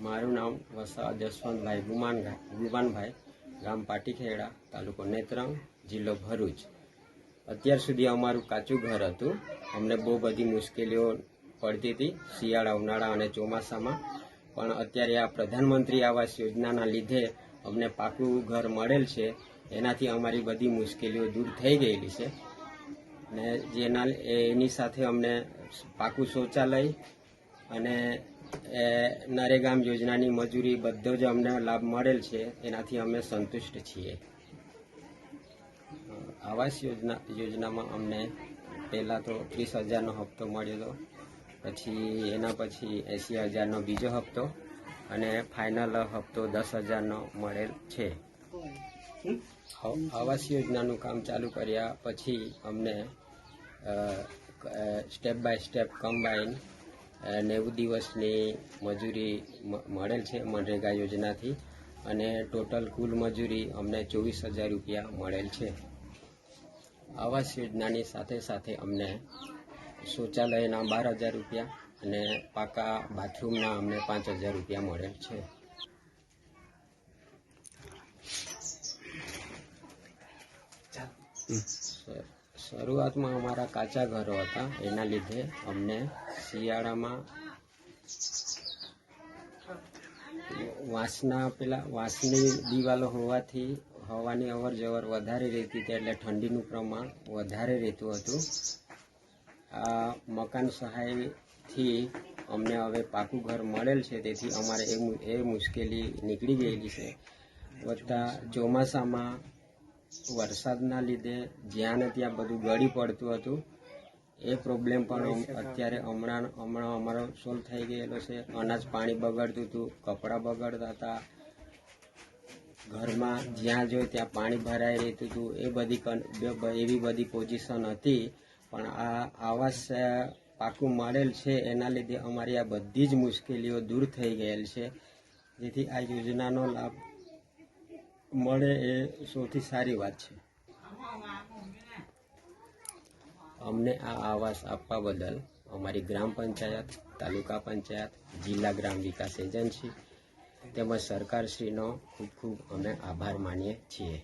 મારું નામ વસા જસવંતભાઈ ગુમાનભાઈ ગુમાનભાઈ, ગામ પાટીખેડા, તાલુકો નેત્રંગ, જિલ્લો ભરૂચ. અત્યાર સુધી અમારું કાચું ઘર હતું. અમને બહુ બધી મુશ્કેલીઓ પડતી હતી, શિયાળા, ઉનાળા અને ચોમાસામાં. પણ અત્યારે આ પ્રધાનમંત્રી આવાસ યોજનાના લીધે અમને પાકું ઘર મળેલ છે. એનાથી અમારી બધી મુશ્કેલીઓ દૂર થઈ ગયેલી છે. ને જેના, એની સાથે અમને પાકું શૌચાલય અને નરેગામ યોજનાની મજૂરી બધો જ અમને લાભ મળેલ છે. એનાથી અમે સંતુષ્ટ છીએ. આવાસ યોજના, યોજનામાં અમને પહેલાં તો ત્રીસ હજારનો હપ્તો મળેલો પછી એના પછી એંસી હજારનો બીજો હપ્તો અને ફાઇનલ હપ્તો દસ હજારનો મળેલ છે. આવાસ યોજનાનું કામ ચાલુ કર્યા પછી અમને સ્ટેપ બાય સ્ટેપ કમ્બાઈન નેવું દિવસની મજૂરી મળેલ છે મનરેગા યોજનાથી અને ટોટલ કુલ મજૂરી અમને ચોવીસ હજાર રૂપિયા મળેલ છે. આવાસ યોજનાની સાથે સાથે અમને શૌચાલયના બાર હજાર રૂપિયા અને પાકા બાથરૂમના અમને પાંચ હજાર રૂપિયા મળેલ છે. શ- શરૂઆતમાં અમારા કાચા ઘરો હતા, એના લીધે અમને શિયાળામાં વાંસના પેલા, વાંસની દિવાલો હોવાથી હવાની અવર જવર વધારે રહેતી હતી એટલે ઠંડીનું પ્રમાણ વધારે રહેતું હતું. આ મકાન સહાયથી અમને હવે પાકું ઘર મળેલ છે, તેથી અમારે એ મુશ્કેલી નીકળી ગયેલી છે. વત્તા ચોમાસામાં વરસાદના લીધે જ્યાં ને ત્યાં બધું ગળી પડતું હતું. એ પ્રોબ્લેમ પણ અત્યારે હમણાં હમણાં અમારો સોલ્વ થઈ ગયેલો છે. અનાજ પાણી બગડતું હતું કપડાં બગડતા હતા. ઘરમાં જ્યાં જોઈએ ત્યાં પાણી ભરાઈ રહેતું હતું. એ બધી એવી બધી પોઝિશન હતી. પણ આ આવાસ પાકું મળેલ છે એના લીધે અમારી આ બધી જ મુશ્કેલીઓ દૂર થઈ ગયેલ છે. જેથી આ યોજનાનો લાભ મળે એ સૌથી સારી વાત છે. અમને આ આવાસ આપવા બદલ અમારી ગ્રામ પંચાયત, તાલુકા પંચાયત, જિલ્લા ગ્રામ વિકાસ એજન્સી તેમજ સરકારશ્રીનો ખૂબ ખૂબ અમે આભાર માનીએ છીએ.